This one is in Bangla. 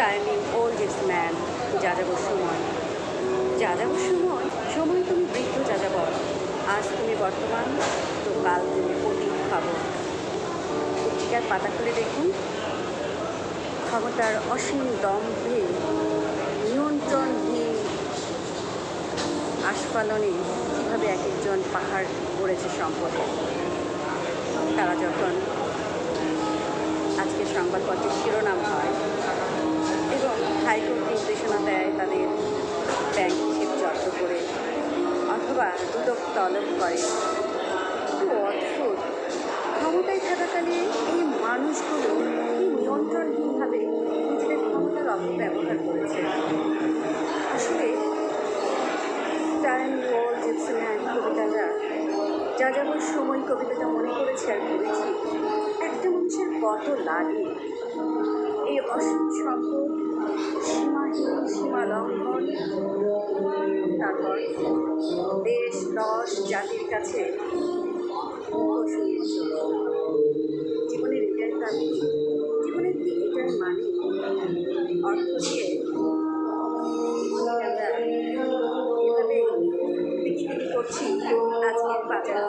টাইমিং ওল্ড ইজ ম্যান যাযাবর সময় যাযাবর সময় সময় তুমি বৃদ্ধ যাযাবর আজ তুমি বর্তমান, তো কাল তুমি অতীত খবর। পত্রিকার পাতা খুলে দেখুন। ক্ষমতার অসীম দম্ভে নিয়ন্ত্রণহীন আস্ফালনে কীভাবে এক একজন পাহাড় গড়েছে সম্পদে। তারা যখন আজকে সংবাদপত্রের শিরোনাম হয় দুদক তলব করে। খুব অদ্ভুত। ক্ষমতায় থাকাকালে এই মানুষগুলো কি নিয়ন্ত্রণহীনভাবে নিজেদের ক্ষমতার অপব্যবহার করেছে। আসলে টাইম ওয়াল জিপসন হ্যান্ড কবিতাটা যা যেমন সময় কবিতাটা মনে করেছে আর করেছি একটা মানুষের কত লাগে। এই অসীম সম্পদ সীমাহীন সীমা লঙ্ঘন, তারপর দেশ, রস, জাতির কাছে জীবনের এটার দাবি জীবনের কি মানে? অর্থ দিয়ে করছি, আজকের বাজার।